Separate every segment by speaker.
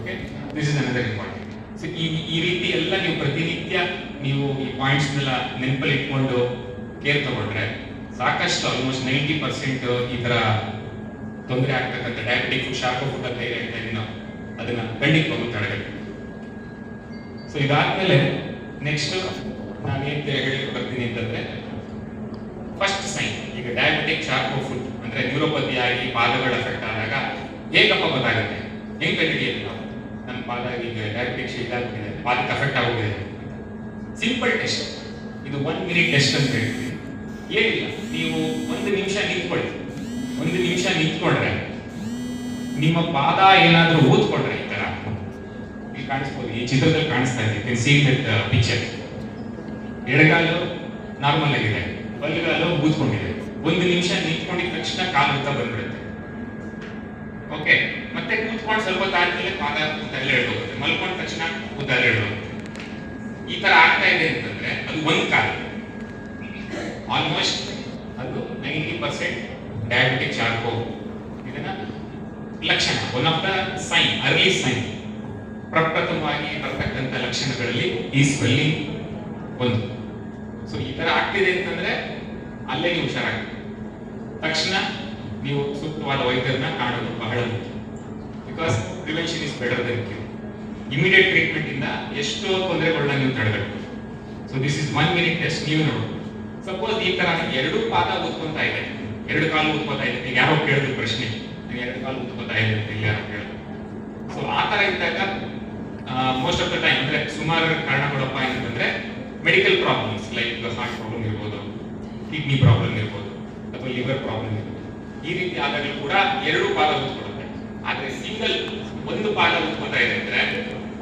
Speaker 1: Okay this is another important so ಈ ಈ ರೀತಿ ಎಲ್ಲ ನೀವು ಪ್ರತಿನಿತ್ಯ ನೀವು ಈ ಪಾಯಿಂಟ್ಸ್ನೆಲ್ಲ ನೆನಪಲ್ಲಿ ಇಟ್ಕೊಂಡು ಕೇರ್ ತಗೊಂಡ್ರೆ ಸಾಕಷ್ಟು ಆಲ್ಮೋಸ್ಟ್ ನೈಂಟಿ ಪರ್ಸೆಂಟ್ ಈ ತರ ತೊಂದರೆ ಆಗ್ತಕ್ಕಂಥ ಡಯಾಬಿಟಿಕ್ ಶಾಖ ಫುಡ್ ಅಂತ ಏನು ಹೇಳ್ತಾ ಇದೀವಿ ನಾವು ಅದನ್ನ ಖಂಡಿತವಾಗ್ಲೂ ತಡೆಗಟ್ಟಿ ಸೊ ಇದಾದ್ಮೇಲೆ ನೆಕ್ಸ್ಟ್ ನಾನು ಏನ್ ಹೇಳಿ ಬರ್ತೀನಿ ಅಂತಂದ್ರೆ ಫಸ್ಟ್ ಸೈನ್ ಈಗ ಡಯಾಬಿಟಿಕ್ ಶಾರ್ಕೋ ಫುಡ್ ಅಂದ್ರೆ ನ್ಯೂರೋಪತಿ ಆಗಿ ಪಾದಗಳ ಅಫೆಕ್ಟ್ ಆದಾಗ ಹೇಗಪ್ಪ ಗೊತ್ತಾಗುತ್ತೆ? ಹೆಂಗ್ ಕಂಡುಹಿಡಿಯೋದು ಡಯಾಬಿಟಿಕ್ಸ್ ಇದಾಗಿದೆ ಪಾದಕ್ಕೆ ಅಫೆಕ್ಟ್ ಆಗೋಗಿದೆ. ಸಿಂಪಲ್ ಟೆಸ್ಟ್ ಇದು ಒನ್ ಮಿನಿಟ್ ಟೆಸ್ಟ್ ಅಂತ ಹೇಳ್ತೀವಿ ಏನಿಲ್ಲ, ನೀವು ಒಂದು ನಿಮಿಷ ನಿಂತ್ಕೊಳ್ಳಿ. ಒಂದು ನಿಮಿಷ ನಿಂತ್ಕೊಂಡ್ರೆ ನಿಮ್ಮ ಪಾದ ಏನಾದ್ರೂ ಊದ್ಕೊಂಡ್ರೆ ಈ ತರ. ಇಲ್ಲಿ ಕಾಣಿಸ್ಬೋದು. ಈ ಚಿತ್ರದಲ್ಲಿ ಕಾಣಿಸ್ತಾ ಇದೆ. ಕೆನ್ ಸೀ ದಟ್ ಪಿಕ್ಚರ್ ಎಡಗಾಲು ನಾರ್ಮಲ್ ಆಗಿದೆ. ಬಲಗಾಲು ಊದ್ಕೊಂಡಿದೆ. ಒಂದು ನಿಮಿಷ ನಿಂತ್ಕೊಂಡಿದ ತಕ್ಷಣ ಕಾಲು ಅಂತ ಬಂದ್ಬಿಡುತ್ತೆ. ಓಕೆ ಮತ್ತೆ ಕೂತ್ಕೊಂಡು ಸ್ವಲ್ಪ ತಾಳ್ಮೇಲೆ ಪಾದ ಉದ್ದ ಹೋಗುತ್ತೆ ಮಲ್ಕೊಂಡ ತಕ್ಷಣ ಉದ್ದ ಎಳ್ದೋಗುತ್ತೆ ಈ ತರ ಆಗ್ತಾ ಇದೆ ಅಂತಂದ್ರೆ ಅದು ಒಂದ್ ಕಾಲ ಆಲ್ಮೋಸ್ಟ್ ಅದು ನೈಂಟಿ ಪರ್ಸೆಂಟ್ ಡಯಾಬಿಟಿಕ್ ಚಾರ್ಕೋ ಇದನ್ನ ಲಕ್ಷಣ one of the sign early sign ಪ್ರಪ್ರಥಮವಾಗಿ ಬರ್ತಕ್ಕಂಥ ಲಕ್ಷಣಗಳಲ್ಲಿ ಈ ಸ್ವೆಲ್ಲಿಂಗ್ ಒಂದು. ಸೊ ಈ ತರ ಆಗ್ತಿದೆ ಅಂತಂದ್ರೆ ಅಲ್ಲೇ ನೀವು ಹುಷಾರಾಗಬೇಕು ತಕ್ಷಣ ನೀವು ಸೂಕ್ತವಾದ ವೈದ್ಯರನ್ನ ಕಾಣೋದು ಬಹಳ ಮುಖ್ಯ. Because prevention is better than cure immediate treatment ಇಂದ ಎಷ್ಟೋ ತೊಂದರೆಗಳನ್ನ ನೀವು ತಡೆಗಟ್ಟು so this is one minute test ನೀವು ನೋಡು ಸಪೋಸ್ ಈ ತರ ಎರಡು ಪಾದ ಉತ್ಕೊಂತ ಇದೆ. ಎರಡು ಕಾಲು ಉತ್ಕೋತಾ ಇದೆ. ಈಗ ಯಾರೋ ಕೇಳಿದ್ರು ಪ್ರಶ್ನೆ. ಎರಡು ಕಾಲು ಉತ್ಕೋತಾ ಇದೆ ಅಂತ ಇಲ್ಲಿ ಯಾರೋ ಕೇಳಿದ್ರು. ಸೊ ಆ ತರ ಇದ್ದಾಗ ಮೋಸ್ಟ್ ಆಫ್ ದ ಟೈಮ್ ಅಂದ್ರೆ ಸುಮಾರು ಕಾರಣಗಳಪ್ಪ ಏನಂತಂದ್ರೆ medical problems like heart problem ಇರ್ಬೋದು ಕಿಡ್ನಿ ಪ್ರಾಬ್ಲಮ್ ಇರ್ಬೋದು, ಅಥವಾ ಲಿವರ್ ಪ್ರಾಬ್ಲಮ್ ಇರ್ಬೋದು. ಈ ರೀತಿ ಆದಾಗಲೂ ಕೂಡ ಎರಡು ಪಾದ ಉತ್ಕೊಡುತ್ತೆ ಆದ್ರೆ ಸಿಂಗಲ್ ಒಂದು ಪಾದ ಉತ್ಕೋತಾ ಇದೆ ಅಂದ್ರೆ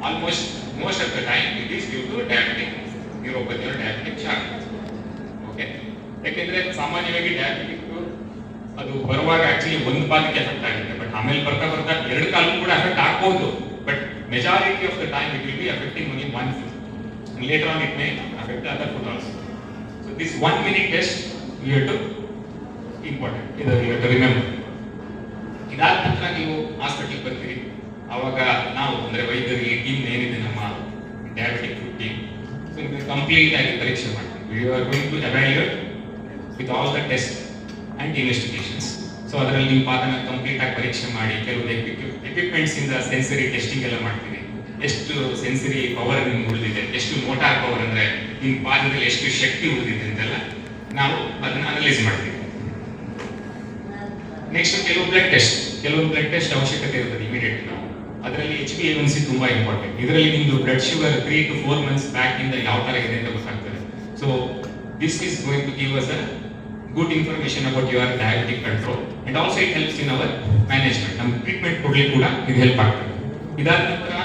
Speaker 1: almost most of the time it is due to diabetic neuropathy diabetic Charcot okay ಯಾಕೆಂದ್ರೆ ಸಾಮಾನ್ಯವಾಗಿ ಡಯಾಬಿಟಿಕ್ ಅದು ಬರುವಾಗ ಆಕ್ಚುಲಿ ಒಂದು ಪಾದಕ್ಕೆ ಎಫೆಕ್ಟ್ ಆಗುತ್ತೆ. ಬಟ್ ಆಮೇಲೆ ಬರ್ತಾ ಬರ್ತಾ ಎರಡು ಕಾಲು ಕೂಡ ಎಫೆಕ್ಟ್ ಆಗ್ಬಹುದು but majority of the time it will be affecting only one later on it may affect other foot so this one minute test you to important ಇದು ಯು ರಿಮೆಂಬರ್ ಇದಾದ ನಂತರ ನೀವು ಹಾಸ್ಪಿಟಲ್ ಬರ್ತೀರಿ. ಅವಾಗ ನಾವು, ಅಂದ್ರೆ ವೈದ್ಯರಿಗೆ ಟೀಮ್ ಏನಿದೆ ನಮ್ಮ ಡಯಾಬಿಟಿಕ್ ಟೀಮ್ ಸೊ ನಿಮಗೆ ಕಂಪ್ಲೀಟ್ ಆಗಿ ಪರೀಕ್ಷೆ ಮಾಡ್ತೀವಿ. We are going to evaluate with all the test and investigations so ಅದರಲ್ಲಿ ನೀವು ಪಾದನ ಕಂಪ್ಲೀಟ್ ಆಗಿ ಪರೀಕ್ಷೆ ಮಾಡಿ, ಕೆಲವು ಎಕ್ವಿಪ್ಮೆಂಟ್ಸ್ ಇಂದ ಸೆನ್ಸರಿ ಟೆಸ್ಟಿಂಗ್ ಎಲ್ಲ ಮಾಡ್ತೀವಿ ಎಷ್ಟು ಸೆನ್ಸರಿ ಪವರ್ ನಿಮ್ಗೆ ಉಳಿದಿದೆ, ಎಷ್ಟು ಮೋಟಾರ್ ಪವರ್ ಅಂದ್ರೆ ನಿಮ್ಮ ಪಾದದಲ್ಲಿ ಎಷ್ಟು ಶಕ್ತಿ ಉಳಿದಿದೆ ಅಂತೆಲ್ಲ ನಾವು ಅದನ್ನ ಅನಲೈಸ್ ಮಾಡ್ತೀವಿ. ನೆಕ್ಸ್ಟ್ ಕೆಲವು ಬ್ಲಡ್ ಟೆಸ್ಟ್ ಕೆಲವು ಬ್ಲಡ್ ಟೆಸ್ಟ್ ಅವಶ್ಯಕತೆ ಇರ್ತದೆ ಇಮಿಡಿಯೇಟ್ ಅದರಲ್ಲಿ ಎಚ್ ಬಿ ಎನ್ ಸಿ ತುಂಬಾ ಇಂಪಾರ್ಟೆಂಟ್ ಇದರಲ್ಲಿ ನಿಮ್ದು blood sugar three to four months back ಇಂದ ಯಾವ ತರ ಇದೆ ಅಂತ ಗೊತ್ತಾಗ್ತದೆ. So this is going to give us a good information about your diabetic control and also it helps in our management ನಮ್ಗೆ ಟ್ರೀಟ್ಮೆಂಟ್ ಕೊಡ್ಲಿಕ್ಕೆ ಕೂಡ ಇದು ಹೆಲ್ಪ್ ಆಗ್ತದೆ. ಇದಾದ ನಂತರ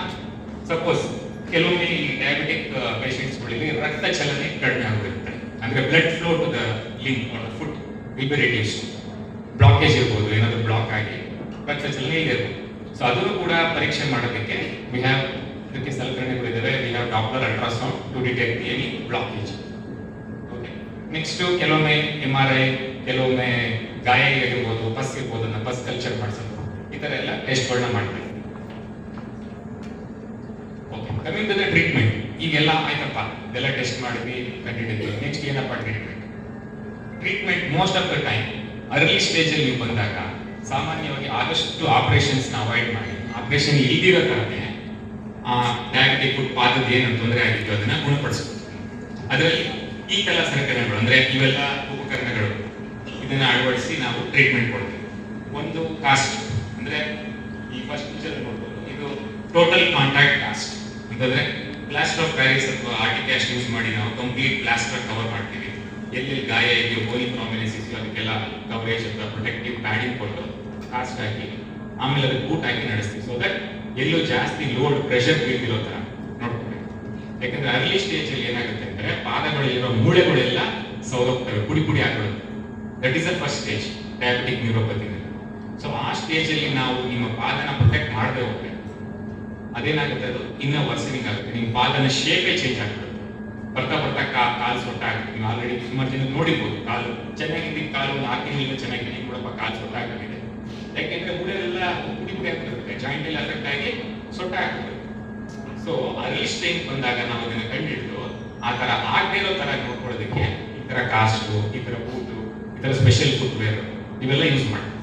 Speaker 1: ಸಪೋಸ್ ಕೆಲವೊಮ್ಮೆ ಈ ಡಯಾಬಿಟಿಕ್ ಪೇಷಂಟ್ಸ್ಗಳಲ್ಲಿ ರಕ್ತ ಚಲನೆ ಕಡಿಮೆ ಆಗಿರುತ್ತೆ ಅಂದ್ರೆ blood flow to the limb foot will be reduce blockage ಇರ್ಬೋದು, ಏನಾದರೂ ಬ್ಲಾಕ್ ಆಗಿ ರಕ್ತ ಚಲನೆ ಇರ್ಬೋದು. ಸೊ ಅದನ್ನು ಕೂಡ ಪರೀಕ್ಷೆ ಮಾಡೋದಕ್ಕೆ ವಿ ಹ್ಯಾವ್ ಇದಕ್ಕೆ ಸಲಕರಣೆಗಳಿದ್ದಾವೆ we have doctor ultrasound to detect any blockage okay next ಕೆಲವೊಮ್ಮೆ ಎಂ ಆರ್ ಐ ಕೆಲವೊಮ್ಮೆ ಗಾಯ ಇರ್ಬೋದು ಪಸ್ ಇರ್ಬೋದು, ಅದನ್ನ ಪಸ್ ಕಲ್ಚರ್ ಮಾಡಿಸೋದು. ಈ ಥರ ಎಲ್ಲ ಟೆಸ್ಟ್ಗಳನ್ನ ಮಾಡ್ತೀವಿ okay coming to the treatment ಈಗೆಲ್ಲ ಆಯ್ತಪ್ಪ. ಇದೆಲ್ಲ ಟೆಸ್ಟ್ ಮಾಡಿದ್ವಿ, ಕಂಡಿಡಿದ್ವಿ. ನೆಕ್ಸ್ಟ್ ಏನಪ್ಪ treatment treatment most of the time early stage ಅಲ್ಲಿ ನೀವು ಬಂದಾಗ, ಸಾಮಾನ್ಯವಾಗಿ ಆದಷ್ಟು ಆಪರೇಷನ್ಸ್ನ ಅವಾಯ್ಡ್ ಮಾಡಿ. ಆಪರೇಷನ್ ಇಲ್ದಿರೋ ಕಾರಣಕ್ಕೆ ಆ ಡಯಾಬಿಟಿಕ್ ಪಾದದ ಏನು ತೊಂದರೆ ಆಗಿತ್ತು, ಅದನ್ನ ಗುಣಪಡಿಸಬಹುದು ಅದರಲ್ಲಿ ಈ ಕೆಲ ಸಲಕರಣೆಗಳು, ಅಂದ್ರೆ ಇವೆಲ್ಲ ಉಪಕರಣಗಳು, ಇದನ್ನ ಅಳವಡಿಸಿ ನಾವು ಟ್ರೀಟ್ಮೆಂಟ್ ಕೊಡ್ತೀವಿ. ಒಂದು ಕಾಸ್ಟ್ ಅಂದ್ರೆ ಈ ಫಸ್ಟ್ ಪಿಕ್ಚರ್ ನೋಡ್ಬೋದು. ಇದು ಟೋಟಲ್ ಕಾಂಟ್ಯಾಕ್ಟ್ ಕಾಸ್ಟ್ ಅಂತಂದ್ರೆ ಪ್ಲಾಸ್ಟರ್ ಆಫ್ ಪ್ಯಾರಿಸ್ ಅಥವಾ ಆರ್ಟಿಕ್ಯಾಸ್ಟ್ ಯೂಸ್ ಮಾಡಿ ನಾವು ಕಂಪ್ಲೀಟ್ ಪ್ಲಾಸ್ಟರ್ ಕವರ್ ಮಾಡ್ತೀವಿ. ಎಲ್ಲಿ ಗಾಯ ಇದೆಯೋ ಪ್ರಾಮಿನೆನ್ಸ್ ಇದೆಯೋ ಅದಕ್ಕೆಲ್ಲ ಕವರೇಜ್ ಅಂತ ಪ್ರೊಟೆಕ್ಟಿವ್ ಪ್ಯಾಡಿಂಗ್ ಕೊಟ್ಟು ಕಾಸ್ಟ್ ಹಾಕಿ, ಆಮೇಲೆ ಅದಕ್ಕೆ ಬೂಟ್ ಹಾಕಿ ನಡೆಸ್ತೀವಿ. ಸೊ ದಟ್ ಎಲ್ಲೂ ಜಾಸ್ತಿ ಲೋಡ್ ಪ್ರೆಷರ್ ಬೀಳ್ತಿರೋ ತರ ನೋಡ್ಕೊಬೇಕು. ಯಾಕಂದ್ರೆ ಅರ್ಲಿ ಸ್ಟೇಜ್ ಅಲ್ಲಿ ಏನಾಗುತ್ತೆ ಅಂದ್ರೆ ಪಾದಗಳಲ್ಲಿರೋ ಮೂಳೆಗಳೆಲ್ಲ ಸೌದೋಗ್ತವೆ ಪುಡಿ ಪುಡಿ ಆಗಿರುತ್ತೆ that is a first stage diabetic neuropathy so ಆ ಸ್ಟೇಜ್ ಅಲ್ಲಿ ನಾವು ನಿಮ್ಮ ಪಾದನ ಪ್ರೊಟೆಕ್ಟ್ ಮಾಡದೆ ಹೋಗ್ಬೇಕು. ಅದೇನಾಗುತ್ತೆ ಅದು? ಇನ್ನ ವರ್ಸನಿಂಗ್ ಆಗುತ್ತೆ. ನಿಮ್ಮ ಪಾದನ ಶೇಪೇ ಚೇಂಜ್ ಆಗ್ಬಿಡುತ್ತೆ. ಬರ್ತಾ ಬರ್ತಾ ಕಾ, ಕಾಲು ಸೊಟ್ಟಾಗ್ತದೆ ನೀವು ಆಲ್ರೆಡಿ ಸುಮಾರು ಜನ ನೋಡಿರ್ಬೋದು. ಕಾಲು ಚೆನ್ನಾಗಿದೆ, ಕಾಲು ಒಂದು ತಿಂಗಳಿಂದ ಚೆನ್ನಾಗಿದೆ. ನೋಡಪ್ಪ, ಕಾಲು ಸೊಟ್ಟಾಗಿದೆ ಯಾಕೆಂದ್ರೆ ಮೂಳೆಲ್ಲ ಪುಡಿ ಪುಡಿ ಆಗ್ತಿರುತ್ತೆ ಜಾಯಿಂಟ್ ಎಲ್ಲ ಅಫೆಕ್ಟ್ ಆಗಿ ಸೊಟ್ಟ ಗೊತ್ತಾಗ್ತದೆ ಸೊ ಅರ್ಲಿ ಸ್ಟ್ರೆಂತ್ ಬಂದಾಗ ನಾವು ಅದನ್ನ ಕಂಡಿಡ್ದು, ಆ ತರ ಆಗದೆ ಇರೋ ತರ ನೋಡ್ಕೊಳ್ಳೋದಕ್ಕೆ ಈ ತರ ಕಾಸ್ಟು ಈ ತರ ಬೂಟು ಈ ತರ ಸ್ಪೆಷಲ್ ಫುಟ್ವೇರ್ ಇವೆಲ್ಲ ಯೂಸ್ ಮಾಡ್ತೀವಿ.